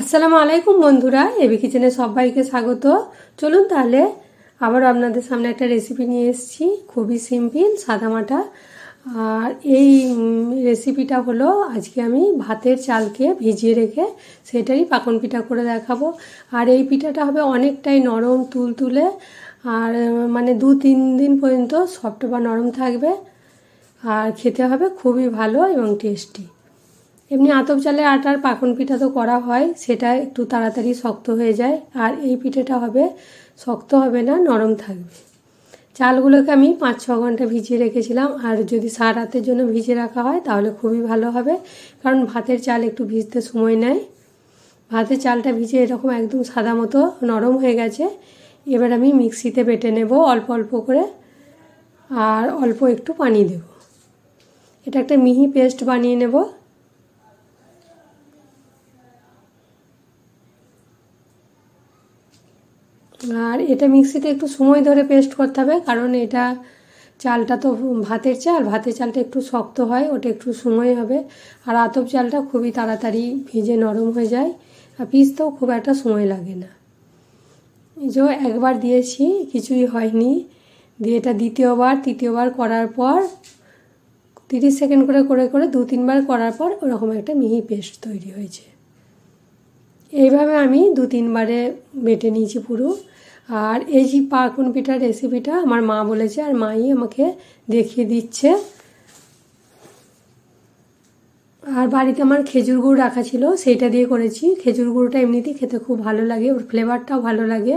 আসসালামু আলাইকুম বন্ধুরা, এবি কিচেনে সবাইকে স্বাগত। চলুন তাহলে আবার আপনাদের সামনে একটা রেসিপি নিয়ে এসেছি, খুবই সিম্পল সাদামাটা। আর এই রেসিপিটা হলো আজকে আমি ভাতের চালকে ভিজিয়ে রেখে সেটাই পাকন পিঠা করে দেখাবো। আর এই পিঠাটা হবে অনেকটাই নরম তুলতুলে, আর মানে দু তিন দিন পর্যন্ত সফট বা নরম থাকবে। আর খেতে হবে খুবই ভালো এবং টেস্টি এমনি আতপ চালের আটার পাকন পিঠা তো করা হয়, সেটা একটু তাড়াতাড়ি শক্ত হয়ে যায়। আর এই পিঠেটা হবে, শক্ত হবে না, নরম থাকবে। চালগুলোকে আমি পাঁচ ছ ঘণ্টা ভিজিয়ে রেখেছিলাম, আর যদি সারা রাতের জন্য ভিজিয়ে রাখা হয়, তাহলে খুবই ভালো হবে। কারণ ভাতের চাল একটু ভিজতে সময় নেয়। ভাতের চালটা ভিজে এরকম একদম সাদা মতো নরম হয়ে গেছে, এবার আমি মিক্সিতে বেটে নেব অল্প অল্প করে, আর অল্প একটু পানি দেব। এটা একটা মিহি পেস্ট বানিয়ে নেব। আর এটা মিক্সিতে একটু সময় ধরে পেস্ট করতে হবে, কারণ এটা চালটা তো ভাতের চাল, ভাতের চালটা একটু শক্ত হয়, ওটা একটু সময় হবে। আর আতপ চালটা খুবই তাড়াতাড়ি ভিজে নরম হয়ে যায়, আর পিসতেও খুব একটা সময় লাগে না। যে একবার দিয়েছি, কিছুই হয়নি। দিয়ে এটা দ্বিতীয়বার, তৃতীয়বার করার পর, তিরিশ সেকেন্ড করে করে করে দু, তিনবার করার পর ওরকম একটা মিহি পেস্ট তৈরি হয়েছে। এইভাবে আমি দু, তিনবারে বেটে নিয়েছি পুরো। আর এই যে পাকুন পিঠার রেসিপিটা আমার মা বলেছে আর মাই আমাকে দেখিয়ে দিচ্ছে। আর বাড়িতে আমার খেজুর গুড় রাখা ছিল, সেইটা দিয়ে করেছি। খেজুর গুড়টা এমনিতেই খেতে খুব ভালো লাগে, ওর ফ্লেভারটাও ভালো লাগে।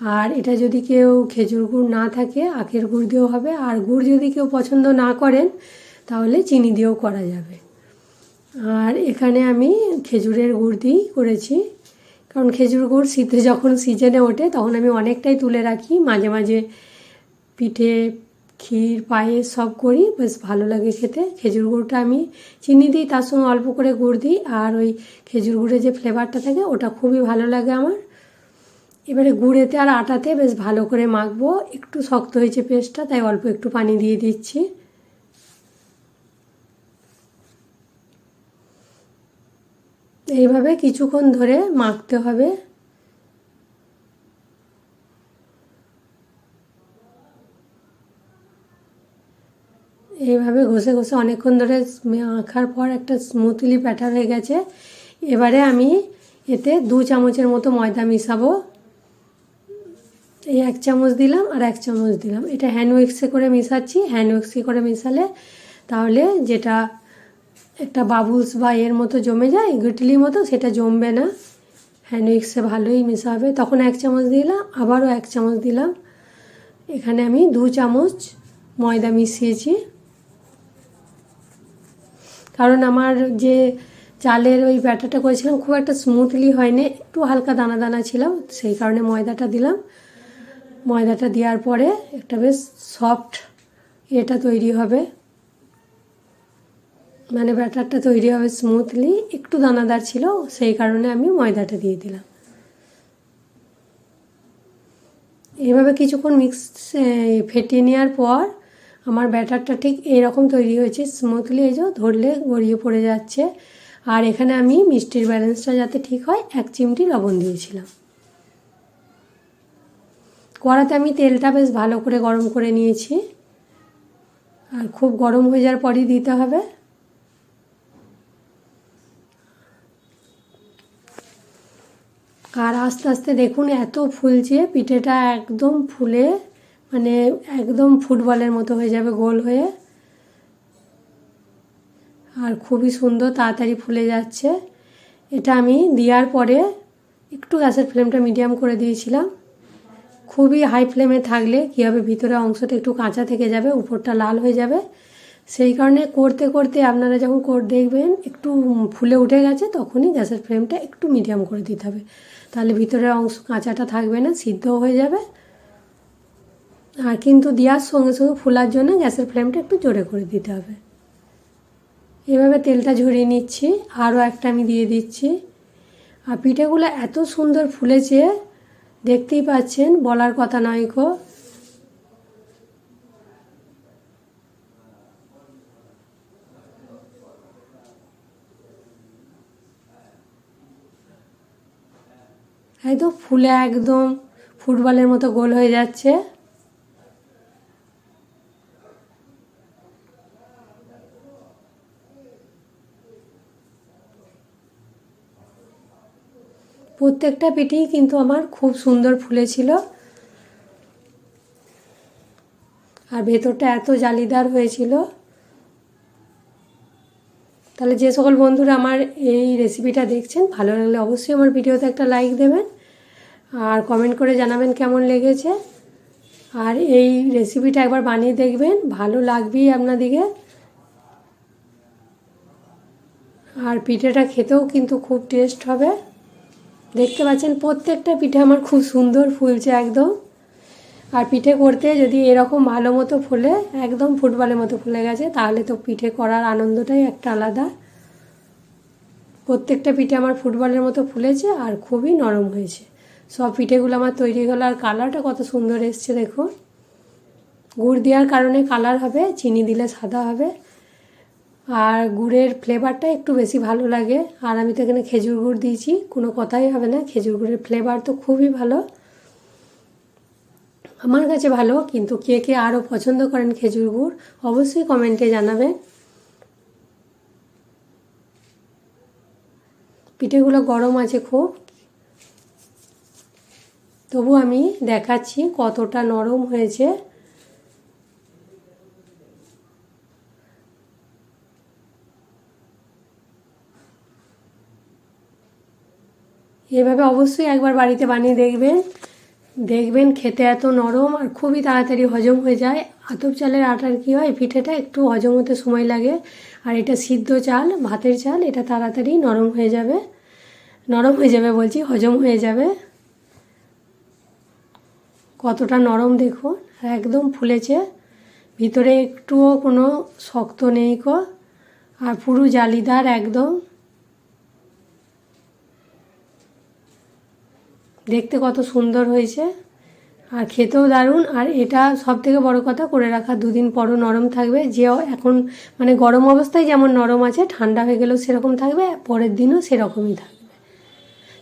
আর এটা যদি কেউ খেজুর গুড় না থাকে, আখের গুড় দিয়েও হবে। আর গুড় যদি কেউ পছন্দ না করেন, তাহলে চিনি দিয়েও করা যাবে। আর এখানে আমি খেজুরের গুড় দিয়েই করেছি। কারণ খেজুর গুড় শীতে যখন সিজনে ওঠে, তখন আমি অনেকটাই তুলে রাখি। মাঝে মাঝে পিঠে, ক্ষীর, পায়েস সব করি, বেশ ভালো লাগে খেতে। খেজুর গুড়টা আমি চিনি দিই, তার সঙ্গে অল্প করে গুড় দিই, আর ওই খেজুর গুড়ের যে ফ্লেভারটা থাকে, ওটা খুবই ভালো লাগে আমার। এবারে গুড়েতে আর আটাতে বেশ ভালো করে মাখবো। একটু শক্ত হয়েছে পেস্টটা, তাই অল্প একটু পানি দিয়ে দিচ্ছি। এইভাবে কিছুক্ষণ ধরে মাখতে হবে। এইভাবে ঘষে ঘষে অনেকক্ষণ ধরে আঁকার পর একটা স্মুথলি ব্যাটার হয়ে গেছে। এবারে আমি এতে দু চামচের মতো ময়দা মিশাবো। এই এক চামচ দিলাম আর এক চামচ দিলাম। এটা হ্যান্ড উইক্সে করে মিশাচ্ছি। হ্যান্ড উইক্সে করে মিশালে তাহলে যেটা একটা বাবুলস বা এর মতো জমে যায়, গুটলির মতো, সেটা জমবে না। হ্যান্ড উইক্সে ভালোই মেশাবে। তখন এক চামচ দিলাম, আবারও এক চামচ দিলাম। এখানে আমি দু চামচ ময়দা মিশিয়েছি। কারণ আমার যে চালের ওই ব্যাটারটা করেছিলাম, খুব একটা স্মুথলি হয়নি, একটু হালকা দানা দানা ছিল, সেই কারণে ময়দাটা দিলাম। ময়দাটা দেওয়ার পরে একটা বেশ সফট এটা তৈরি হবে। মানে ব্যাটারটা তৈরি হবে স্মুথলি একটু দানাদার ছিল, সেই কারণে আমি ময়দাটা দিয়ে দিলাম। এইভাবে কিছুক্ষণ মিক্স ফেটিয়ে নেওয়ার পর আমার ব্যাটারটা ঠিক এইরকম তৈরি হয়েছে স্মুথলি এই যে ধরলে গড়িয়ে পড়ে যাচ্ছে। আর এখানে আমি মিষ্টির ব্যালেন্সটা যাতে ঠিক হয়, এক চিমটি লবণ দিয়েছিলাম। কড়াতে আমি তেলটা বেশ ভালো করে গরম করে নিয়েছি। আর খুব গরম হয়ে যাওয়ার পরই দিতে হবে। আর আস্তে আস্তে দেখুন এত ফুলছে, পিঠেটা একদম ফুলে মানে একদম ফুটবলের মতো হয়ে যাবে গোল হয়ে। আর খুবই সুন্দর তাড়াতাড়ি ফুলে যাচ্ছে। এটা আমি দেওয়ার পরে একটু গ্যাসের ফ্লেমটা মিডিয়াম করে দিয়েছিলাম। খুবই হাই ফ্লেমে থাকলে কী হবে, ভিতরে অংশটা একটু কাঁচা থেকে যাবে, উপরটা লাল হয়ে যাবে। সেই কারণে করতে করতে আপনারা যখন কোর দেখবেন, একটু ফুলে উঠে গেছে, তখনই গ্যাসের ফ্লেমটা একটু মিডিয়াম করে দিতে হবে। তাহলে ভিতরের অংশ কাঁচাটা থাকবে না, সিদ্ধও হয়ে যাবে। আর কিন্তু দেওয়ার সঙ্গে সঙ্গে ফোলার জন্য গ্যাসের ফ্লেমটা একটু জোরে করে দিতে হবে। এভাবে তেলটা ঝরিয়ে নিচ্ছি, আরও একটা আমি দিয়ে দিচ্ছি। আর পিঠেগুলো এত সুন্দর ফুলেছে, দেখতেই পাচ্ছেন, বলার কথা নয় কো তো ফুলে একদম ফুটবলের মতো গোল হয়ে যাচ্ছে। প্রত্যেকটা পিঠেই কিন্তু আমার খুব সুন্দর ফুলেছিল আর ভেতরটা এত জালিদার হয়েছিল। তাহলে যে সকল বন্ধুরা আমার এই রেসিপিটা দেখছেন, ভালো লাগলে অবশ্যই আমার ভিডিওতে একটা লাইক দেবেন। আর কমেন্ট করে জানাবেন কেমন লেগেছে। আর এই রেসিপিটা একবার বানিয়ে দেখবেন, ভালো লাগবেই আপনাদিকে। আর পিঠেটা খেতেও কিন্তু খুব টেস্ট হবে। দেখতে পাচ্ছেন প্রত্যেকটা পিঠে আমার খুব সুন্দর ফুলছে একদম। আর পিঠে করতে যদি এরকম ভালো মতো ফুলে, একদম ফুটবলের মতো ফুলে গেছে, তাহলে তো পিঠে করার আনন্দটাই একটা আলাদা। প্রত্যেকটা পিঠে আমার ফুটবলের মতো ফুলেছে আর খুবই নরম হয়েছে। সব পিঠেগুলো আমার তৈরি হলো, আর কালারটা কত সুন্দর এসছে দেখুন গুড় দেওয়ার কারণে কালার হবে, চিনি দিলে সাদা হবে। আর গুড়ের ফ্লেভারটা একটু বেশি ভালো লাগে। আর আমি তো এখানে খেজুর গুড় দিয়েছি, কোনো কথাই হবে না। খেজুর গুড়ের ফ্লেভার তো খুবই ভালো। আমার কাছে ভালো, কিন্তু কে কে আরও পছন্দ করেন খেজুর গুড়, অবশ্যই কমেন্টে জানাবেন। পিঠেগুলো গরম আছে খুব। তবু আমি দেখাচ্ছি কতটা নরম হয়েছে। এভাবে অবশ্যই একবার বাড়িতে বানিয়ে দেখবেন। দেখবেন খেতে এত নরম আর খুবই তাড়াতাড়ি হজম হয়ে যায়। আতপ চালের আটার কী হয়, পিঠেটা একটু হজম হতে সময় লাগে। আর এটা সিদ্ধ চাল, ভাতের চাল, এটা তাড়াতাড়ি নরম হয়ে যাবে। নরম হয়ে যাবে বলছি, হজম হয়ে যাবে। কতটা নরম দেখুন, একদম ফুলেছে। ভিতরে একটুও কোনো শক্ত নেই কো আর পুরো জালিদার একদম। দেখতে কত সুন্দর হয়েছে। আর খেতেও দারুণ। আর এটা সব থেকে বড় কথা, করে রাখা দুদিন পরও নরম থাকবে। যে এখন মানে গরম অবস্থায় যেমন নরম আছে, ঠান্ডা হয়ে গেলেও সেরকম থাকবে, পরের দিনও সেরকমই থাকবে।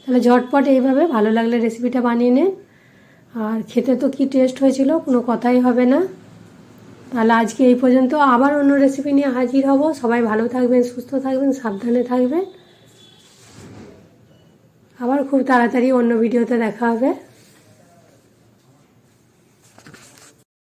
তাহলে ঝটপট এইভাবে ভালো লাগলে রেসিপিটা বানিয়ে নেন। আর খেতে তো কি টেস্ট হয়েছিল? কোনো কথাই হবে না। তাহলে আজকে এই পর্যন্ত আবার অন্য রেসিপি নিয়ে হাজির হব। সবাই ভালো থাকবেন, সুস্থ থাকবেন, সাবধানে থাকবেন। আবার খুব তাড়াতাড়ি অন্য ভিডিওতে দেখা হবে।